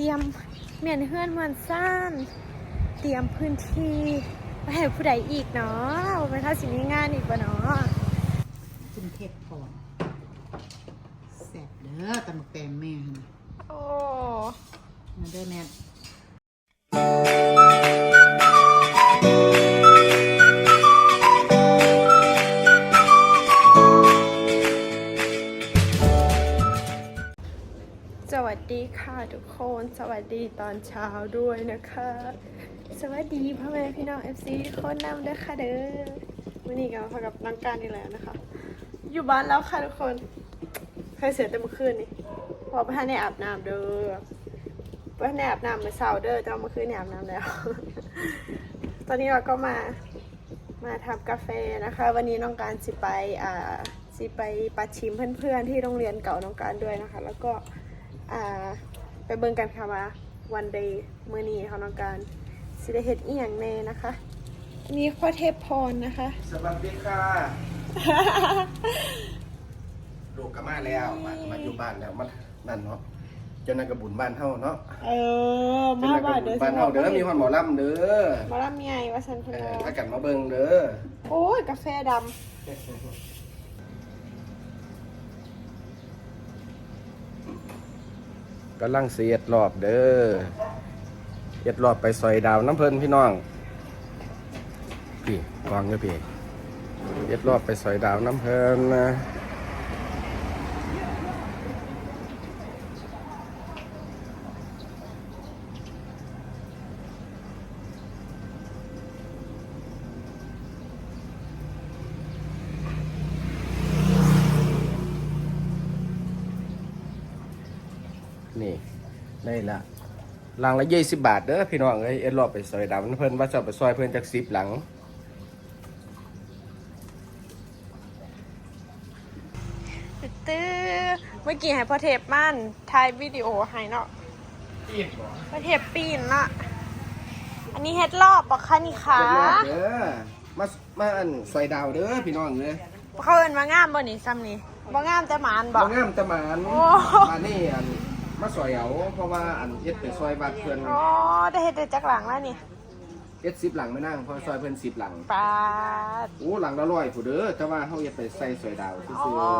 เตรียมเมียนเฮือนมันซ่านเตรียมพื้นที่ไปให้ผู้ใดอีกเนาะว่าเป็นท่าสิมีงานอีกปะเนาะกินเทปก่อนแซ่บเด้อตำบักแตงแม่หั่นน่ะโอ้มาเด้อแม่ สวัสดีค่ะทุกคน สวัสดีตอนเช้าด้วยนะคะ สวัสดีพ่อแม่พี่น้อง FC ทุกคนนำด้วยค่ะเด้อวันนี้ก็มาพบกับน้องการอีกแล้วนะคะ อยู่บ้านแล้วค่ะทุกคนเคยเสียแต่เมื่อคืนนี่พอไปท่านในอาบน้ำเด้อไปท่านในอาบน้ำเมื่อเช้าเด้อแต่ว่าเมื่อคืนเนี่ยอาบน้ำแล้ว ตอนนี้เราก็มามาทำกาแฟนะคะ วันนี้น้องการสิไปอ่าสิไปปัดชิมเพื่อนๆที่โรงเรียนเก่าน้องการด้วยนะคะ แล้วก็ อ่าไปเบิ่งกันค่ะว่าวันเดย์มื้อนี้ค่ะน้องการสิได้เฮ็ดอีหยังแน่นะคะอันนี่ข้อเทพพรนะคะ สวัสดีค่ะ ลูกก็มาแล้ว มามาอยู่บ้านแล้วมันนั่นเนาะเจ้านั่นก็บุญบ้านเฮาเนาะเออเจ้ามานั่นก็บ้านบุเด้ญอบ้านเฮาเด้อมีฮอดหมอลำเด้อมาลำใหญ่ว่าสันพเอลอถ้ากันมาเบิ่งเด้อโอ้ยกาแฟด กำลังเสียดรอบเด้อเอ็ดรอบไปซอยดาวน้ำเพลินพี่น้องพี่กองเด้อพี่เอ็ดรอบไปซอยดาวน้ำเพลินนะนี่ได้ละ หลังละยี่สิบบาทเด้อพี่น้องเอ้ยเอ็ดรอบไปซอยดาวน้ำเพิ่นว่าจะเอาไปซอยเพิ่นจากสิบหลังำตื้อเมื่อกี้ให้พ่อเทพมั่นถ่ายวิดีโอให้เนาะพ่อเทพปีนละอันนี้เฮ็ดรอบปะคะนี่คะเอ็ดรอบเด้อมามาอันซอยดาวเด้อพี่น้องเด้อเขาเอินมางามบ่นี่ซ้ำนี่บ่งามแต่หมานบ่บ่งามแตะมานโอ้ มานี่อัน มาซอยเอาเพราะว่าอันเฮ็ดไปซอยวัดเพิ่นอ๋อได้เฮ็ดได้จักหลังแล้วนี่เฮ็ด10หลังไม่นั่งเพราะซอยเพิ่น10หลังปาดโอ้หลังละร้อยผู้เด้อแต่ว่าเฮาเฮ็ดไปใส่ซอยดาวอ๋ซื่ออ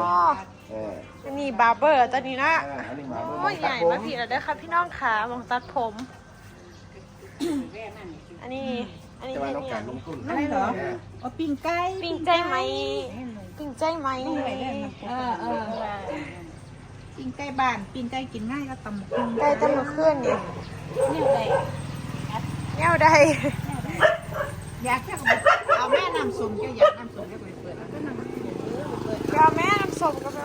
ๆเอออันนี้บาร์เบอร์ตอนนี้นะ อ่าอันนี้มาโอ้ยใหญ่มาผิดแล้วเด้อค่ะพี่น้องขามองตัดผม อันนี้ อันนี้แต่ว่าเฮ็ดต้องเนี่กายรลงทุนอะไรเหรอ เอาปิ้งไก่ปิ้งใจไหมปิ้งใจไหมเออเออ ปิ้งไก่บ้านปิ้งไก่กินง่ายก็ตำบักหุ่งไก่ตำมือเคลื่อนนี่เนี่ยเลยแนวใดอยากแค่เอาแม่น้ำส้มเจ้าอยากน้ำส้มเจ้าไปเปิดแล้วก็น้ำมันเปิดกาแม่น้ำส้มกับแม่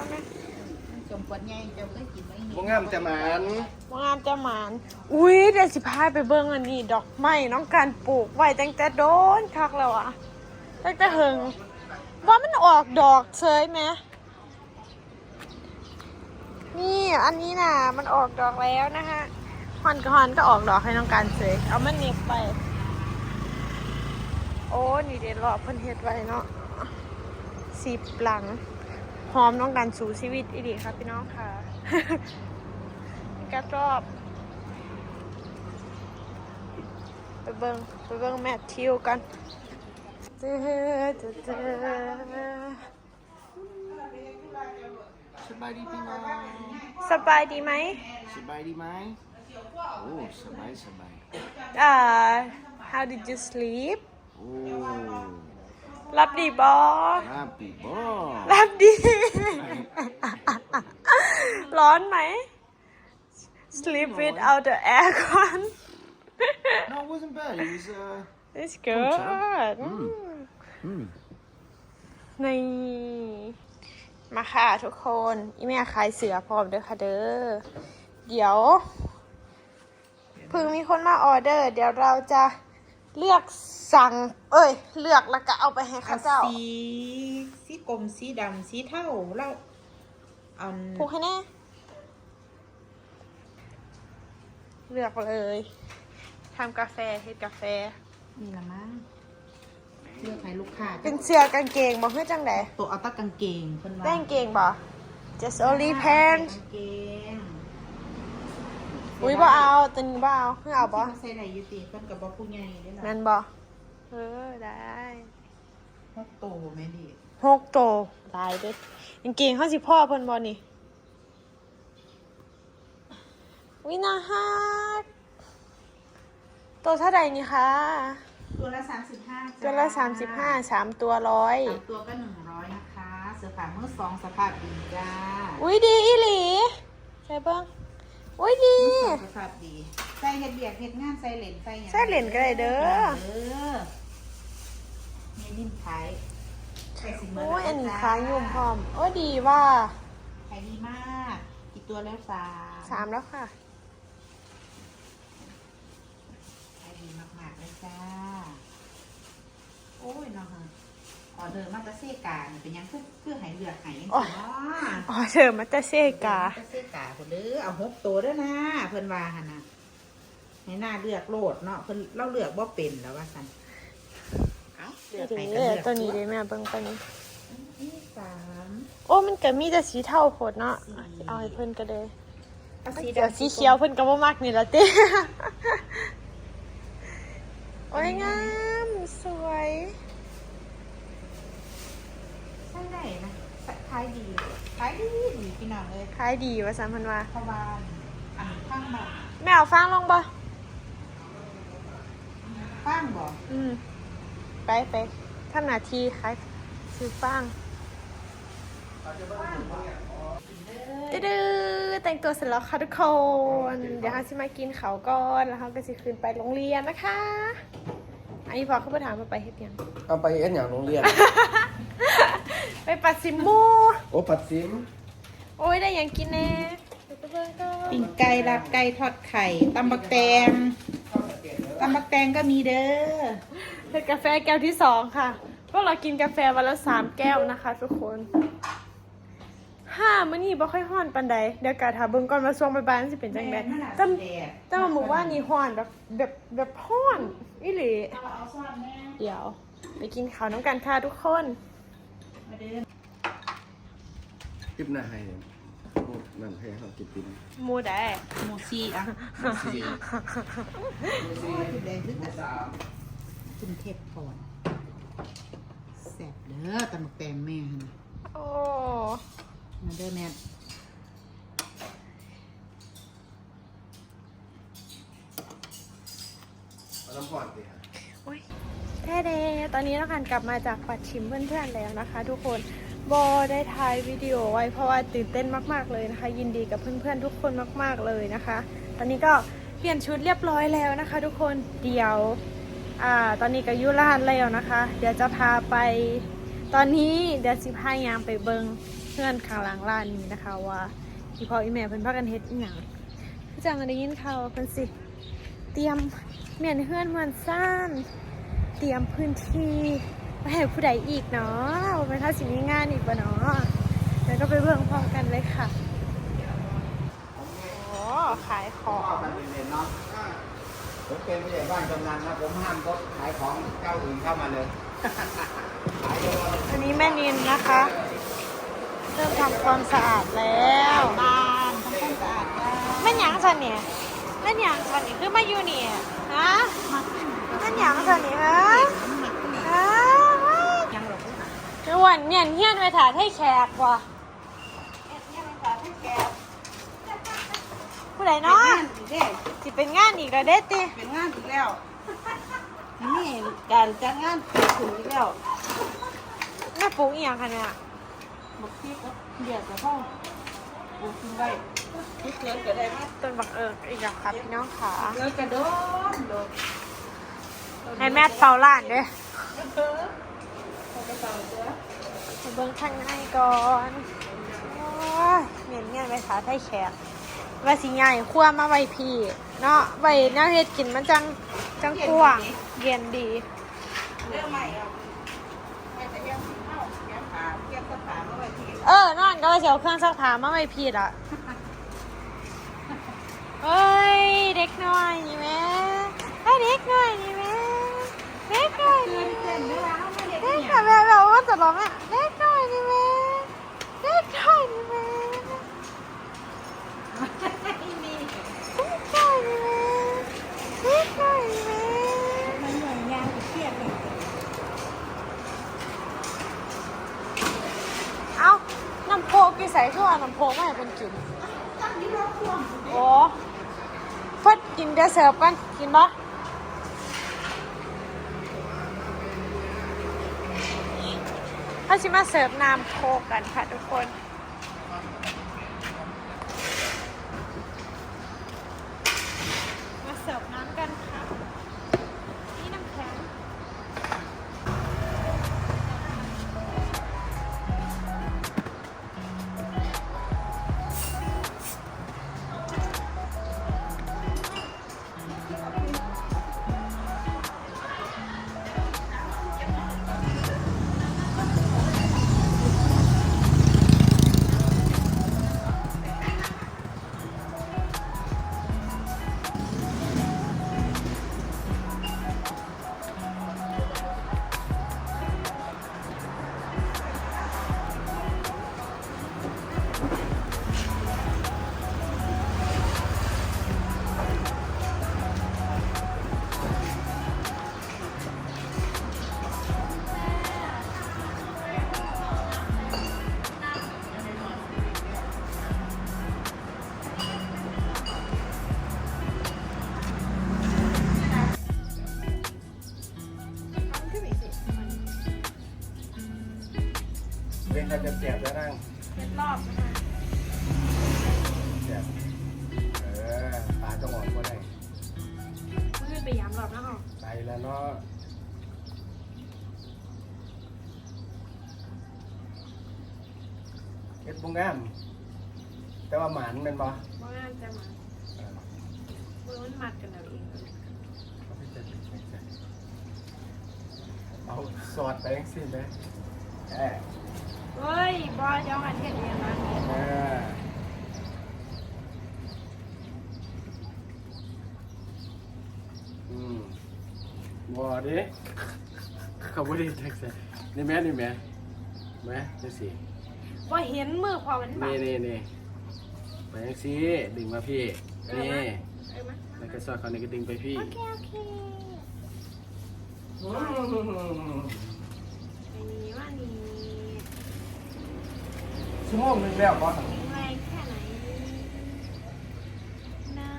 น้ำส้มขวดใหญ่เจ้าเคยกินไหมนี่บ่งามแต่หมานว่างามจะหมานอุ้ยเดี๋ยวสิพาไปเบิ่งอันนี้ดอกไม้น้องการปลูกไว้ตั้งแต่โดนคักแล้วอะตั้งแต่เหิงว่ามันออกดอกเฉยไหม นี่อันนี้น่ะมันออกดอกแล้วนะฮะฮอนกับฮอนก็ออกดอกให้น้องการเฉยเอามันเน็บไป โอ้นี่เด็ดรอบเพิ่นเฮ็ดไว้เนาะสิบหลังหอมน้องการสู่ชีวิตอีดีค่ะพี่น้องค่ะกัดรอบ ไปเบิงไปเบิงแมททิวกันเจอเจอ สบายดีพี่น้อง สบายดีไหม สบายดีไหมโอ้สบายสบาย อ่า how did you sleep โอ้ รับดีบอ ลาปีบ่ รับดี ร้อนไหม sleep without the aircon No it wasn't bad it was uh it's good อืม นี่ มาค่ะทุกคนอีแม่ขายเสือพร้อมเด้อค่ะเด้อ เดี๋ยวเพิ่งมีคนมาออเดอร์ เดี๋ยวเราจะเลือกสั่ง เอ้ย เลือกแล้วก็เอาไปให้เอาเข้าเจ้า สีสีกลมสีดำสีเทาแล้วอันผูกให้แน่เลือกเลยทำกาแฟเฮ็ดกาแฟ นี่ละมั้ง เลือกให้ลูกค้าเป็นเสื้อกางเกงบอกเพื่อจังไดตัวเอาแตะกางเกงเพิ่นว่าได้กางเกงบ่ just only pants กางเกงแฟอุ้ยบ่เอาตัวนี้บ่เอาเพิ่งเอาบ่ใส่ไหนอยู่ตีเพิ่นกับบ่ผู้ใหญ่เด้อแม่ล่ะนบ่เออได้ฮกโตแม่ดีหกโตตายเด้กางเกงเขาสิพ่อเพิ่นบ่นี่วินาฮักตัวเท่าใดนี่คะ ตัวละ35ตัวละสามสิบห้าสามตัวร้อยสามตัวก็100นะคะ เสื้อผ้ามือสองสภาพดีจ้า อุ้ยดีอีหลีใช่เบิ้งอุ้ยดีมือสองสภาพดีใส่เฮ็ดเบียกเฮ็ดงานใส่เหรียญใส่หยังใส่เหรียญก็ได้เด้อเด้อมีนิ่มขายใส่สิเมื่โอ้ยอันนี้จ้ค้างยุ่มพร้อม โอ้ยดีว่าขายดีมาก กี่ตัวแล้วสามสามแล้วค่ะ ขาย ดีมากๆเลยจ้า โอ้ยเนาะฮะออเดอร์มาตาเซกานี่เป็นหยังคือคือใหายเลือกใหายยังโอ้สิยเนาะอ๋อเธอมาจะเซกาตาเซกาคนเด้อเอาหกตัวเด้อนะ เพิ่นว่าหั่นน่ะให้หน้าเลือกโลดเนาะเพิ่นเราเลือกบ่เป็นแล้วว่าซั่นเอ้าเลือกเด้ให้ก็เลือกตัวนี้เด้แม่เบิ้งตัวนี้นี่สามโอ้มันก็มีแต่สีเทาโพดเนาะเอาให้เพิ่นก็เลยเอาสีเดี๋ยวดำสีเขียวเพิ่นก็บ่มักนี่ละติ โอ้ยงาม สวยใช่ได้นะขายดีขายดีดีพี่น้องเลยขายดีว่าซั่นเพิ่นว่าเพราะว่าอันข้างบ่แม่เอาฟางลงบ่ข้างบ่อืมไปไปทำหน้าที่ขายซื้อฟางดื้อๆแต่งตัวเสร็จแล้วค่ะทุกคน เดี๋ยวเราจะมากินเขาวก่อน แล้วเราก็จะคืนไปโรงเรียนนะคะ อันนี้พอเขาไปถามมาไปเฮ็ดหยัง เอาไปเอ็นอย่างโรงเรียน ไปปัดสิมหมู โอ้ปัดซิมโอ้ยได้หยังกินแน่เดี๋ยวไปเบิ่งก่อนปิ้งไก่ลาบไก่ทอดไข่ตำบักแตงตำบักแตงก็มีเด้อเป็นกาแฟแก้วที่สองค่ะ พวกเรากินกาแฟวันละสามแก้วนะคะ ทุกคนห้ามื้อนี้บ่ค่อยฮ้อนปานใดเดี๋ยวกะถาเบิ่งก่อนว่าช่วงบ่ายๆมันสิเป็นจังได๋แต่แต่ว่าหมู่ว่านนี่ฮ้อนแบบแบบแบบฮ้อน อีหลี เอาซ่อนแม่เดี๋ยว ไปกินข้าวน้ำกันค่ะทุกคน มาเด้อติบหน้าให้โอ้นั่นให้เขากินติบหมูได้หมูซีอะหมูซีโอ้ยแดงขึ้นอะขึ้นเทพก่อนแซ่บเด้อตำบักแตงแม่หั่นน่ะโอ้มาเด้อแม่ เอาน้ำ ก่อนสิครับโอ้ยแท้เดตอนนี้เรากันกลับมาจากปัดชิมเพื่อนๆแล้วนะคะ ทุกคนโบได้ถ่ายวิดีโอไว้เพราะว่าตื่นเต้นมากๆเลยนะคะ ยินดีกับเพื่อนๆทุกคนมากๆเลยนะคะ ตอนนี้ก็เปลี่ยนชุดเรียบร้อยแล้วนะคะ ทุกคนเดี๋ยวอ่าตอนนี้ก็ยุรานแล้วนะคะ เดี๋ยวจะพาไป ตอนนี้เดี๋ยวสิพายามไปเบิงเพื่อนข้างหลังร้านนี้นะคะ ว่าพี่พออีแม่เพิ่นพากันเฮ็ดอหยังพี่จังได้ยินข่าวเพิ่นสิ เตรียมเมียนเฮือนมันซ่านเตรียมพื้นที่ไว้ให้ผู้ใดอีกเนาะว่าเป็นท่าสิมีงานอีกปะเนาะเดี๋ยวก็ไปเบิ่งพร้อมกันเลยค่ะโอ้ขายของเข้ามาเรียนเนาะผมเป็นผู้ใหญ่บ้านกำนันนะผมห้ามรถขายของเจ้าอื่นเข้ามาเลยขายเลยอันนี้แม่นินนะคะ เริ่มทำความสะอาดแล้วบ้านทำความสะอาดบ้านแม่นหยังสันเนี่ย แม่นหยังสันนี่คือมาอยู่เนี่ยฮะแม่นหยังสันนี่ฮะฮะยังหรอกนะเดี๋ยววันเนี่ยเฮียนไปถ่ายให้แขกว่ะเนี่ยมันฝากให้แกผู้ใดเนาะเนาะอีกเด้สิเป็นงานอีกแล้วเด้ติเป็นงานอีกแล้วนี่การจ้างงานเกิดขึ้นอีกแล้วแม่ปลูกอีหยังคะเนี่ยบักที่ก็เดือดกับพ่อปลูกกินได้ ที่เกิดก็ได้ไหมต้นบักเอิกอีกแล้วครับพี่น้องขาเกิดกระโดดโดดให้แม่เฝ้าร้านเด้เออเขาไปเป่าเสือไปเบิ่งข้างในก่อนโอ้ยเมียนเมียนไปถ่ายให้แขกว่าสิใหญ่ครัวมาไว้พี่เนาะไว้แนวเฮ็ดกินมันจังจังกว้างเย็นดีเรื่องใหม่อะไม่จะยังเข้าแก้ขาแก้ตะขาเมื่อวันที่เออนอนก็เลยสิเอาเครื่องซักผ้ามาไว้พี่อะ เฮ้ยเด็กน้อยนี่แม่เฮ้ยเด็กน้อยนี่แม่เด็กน้อยนี่แม่ เวลาเขาไม่ได้ เด็ก เนี่ย ค่ะแม่แบบว่าจะร้องอะเด็กน้อยนี่แม่เด็กน้อยนี่แม่ มี เด็กน้ ใส่ช่วน้ำโพงมาให้เป็นกินโอ้เพิ่นกินเดี๋ยวเสิร์ฟกันกินบ่เขาชิ มาเสิร์ฟน้ำโคกกันค่ะทุกคน การจะเสียบแล้วนั่งเป็นรอบนะคะเสียบเออปลาจะหอมก็ได้ไม่ได้ไปย้ำรอบนะหรอไปแล้วเนาะเอ็ดบุงงามแต่ว่าหมานเป็นบ่ว่างานจะมาเออเมื่อมันมัดกันเอาเองเอาสอดไปยังสิไหมแอบ เฮ้ยบอยย้อนกันเทียนเองนะเอออืมบอดิเขาไม่ได้แท็กซี่นี่แม่นี่แม่แม่นี่สิว่าเห็นมือพอมันบานี่ดนี่นี่ไปยังสิดึงมาพี่นี่เออมาแล้วก็สอดเขานี่ก็ดึงไปพี่ โอเคโอเคไอ้นี่ว่านี่ ชั่วโมงหนึงแล้วก็แรงแค่ไหนนะ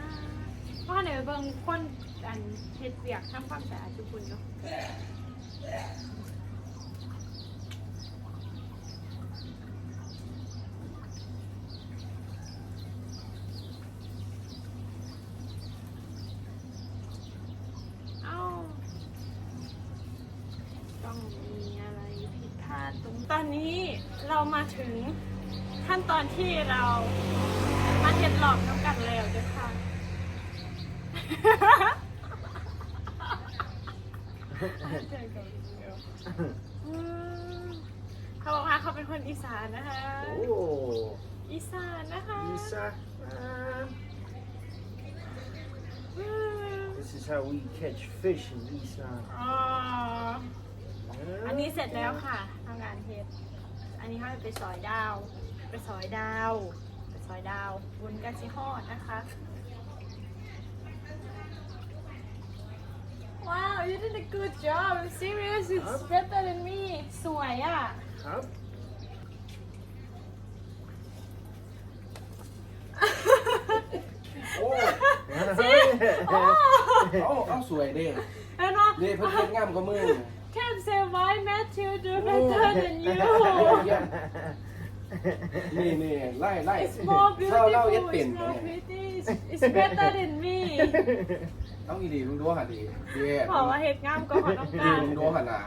พราะเดี๋ยวเบิ่งคนอันเฮ็ดเบียกทำความสะอาดทุกคนเนาะเอ้าต้องมีอะไรผิดพลาดตรงตอนนี้เรามาถึง ขั้นตอนที่เรามาเห็ดหลอกน้ำกันแล้วเจ้าค่ะอืมเขาบอกว่าเขาเป็นคนอีสานนะคะ โอ้อีสานนะคะอีสานอืม This is how we catch fish in Isan. อ๋ออันนี้เสร็จแล้วค่ะทำงานเฮ็ด อันนี้เขาจะไปซอยดาว ไปซอยดาวไปซอยดาวบุญกันชิฮอดนะคะว้าว you did a good job serious it's better than me สวยอะ Huh? โอ้โอ้เอาเอาสวยเด้เห็นไหมนี่เพิ่นเฮ็ดงามกว่ามือ Can't say why Matthew do better than you นี่นี่ไล่ไล่ It's more เล่าเล่าเย็ด beautiful เป็น it's more pretty it's better than me ต้องอีดีมึงดูหันดีเย็ดบอกว่าเห็ดงามก็ขอต้องดีการมึงดูหันน่ะ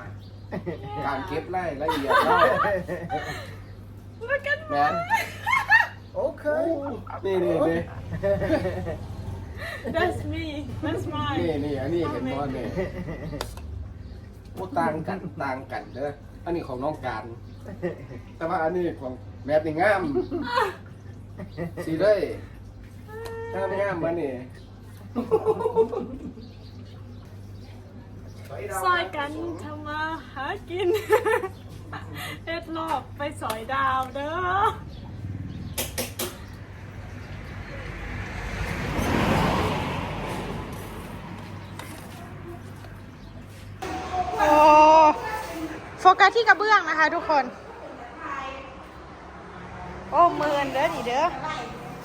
การเก็บไล่ละเอียดไล่ Look at แมน Okay. นี่นี่นี่ That's me That's นี่ mine นี่อันนี้เห็นบ่นี่โอ้ต่างกันต่างกันเด้ออันนี้ของน้องการ แต่ว่าอันนี้ของ แมทนี่งามสีเลยงามงามมานี่ซอยกันทำมาหากินเฮ็ดลอกไปสอยดาวเด้อโอ้โฟกัสที่กระเบื้องนะคะทุกคนโอ้เมินเด้อนี่เด้อ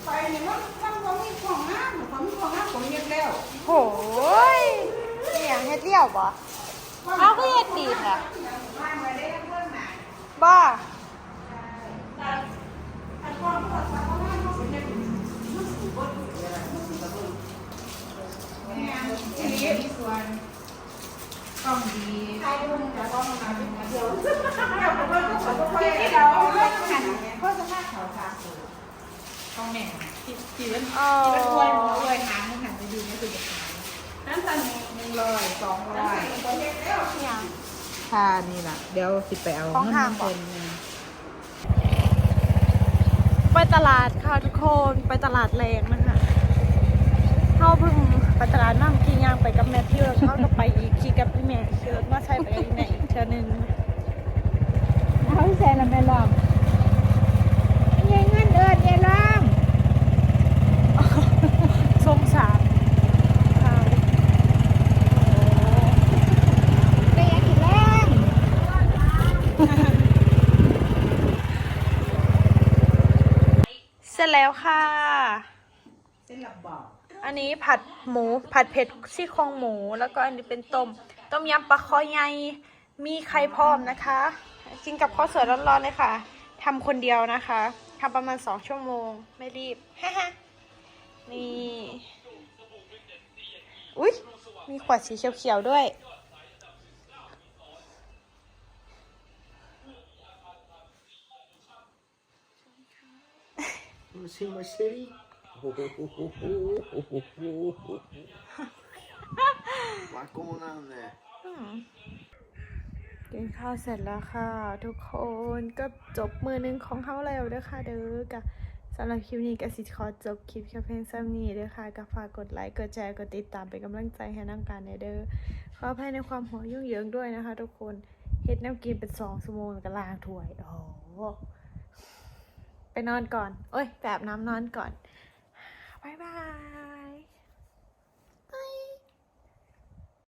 ไปเนี่ยมันมันบ่มีของน้ำของมีของน้ำผมเย็บแล้วโหยนี่อย่างเฮ็ดเลี้ยวบ่เอาคือเฮ็ดดีแท้บ้ สิไปเอาของห่างบ่เงินมาไปตลาดค่ะทุกคนไปตลาดแรงนะคะเขาเพิ่งไปตลาดน้ำกี่ย่างไปกับแม่พี่แล้วเขาก็ไปอีกขี่กับพี่แม่ขี่รถมาใช้ไปกับพี่แม่อีกเทื่อนึง เขาใส่ละแม่ลอมยังเงินเอินยายลอม สงสารค่ะ ได้ยังกินแรง เสร็จ แล้วค่ะ เส้นหลับบอกอันนี้ผัดหมูผัดเผ็ดซี่โครงหมู แล้วก็อันนี้เป็นต้ม ต้มยำปลาคอใหญ่มีไข่พร้อมนะคะ กินกับข้าวสวยร้อนๆเลยค่ะทำคนเดียวนะคะทำประมาณสองชั่วโมงไม่รีบนี่ อุ๊ย มีขวดสีเขียวๆด้วย to see my city? What going on there? กินข้าวเสร็จแล้วค่ะ ทุกคนก็จบมือหนึงของเขาแล้วเด้อค่ะเด้อกะสำหรับคลิปนี้ก็สิขอจบคลิปแค่เพียงซ้ำนี้เด้อค่ะก็ฝากกดไลค์กดแชร์กดติดตามเป็นกำลังใจให้น้องการในเด้อขออภัยในความหัวยุ่งเหยิงด้วยนะคะ ทุกคนเฮ็ดน้ำกินเป็นสองชั่วโมงก็ล้างถ้วยโอ้ ไปนอนก่อน โอ้ยแบบน้ำนอนก่อน บ๊ายบาย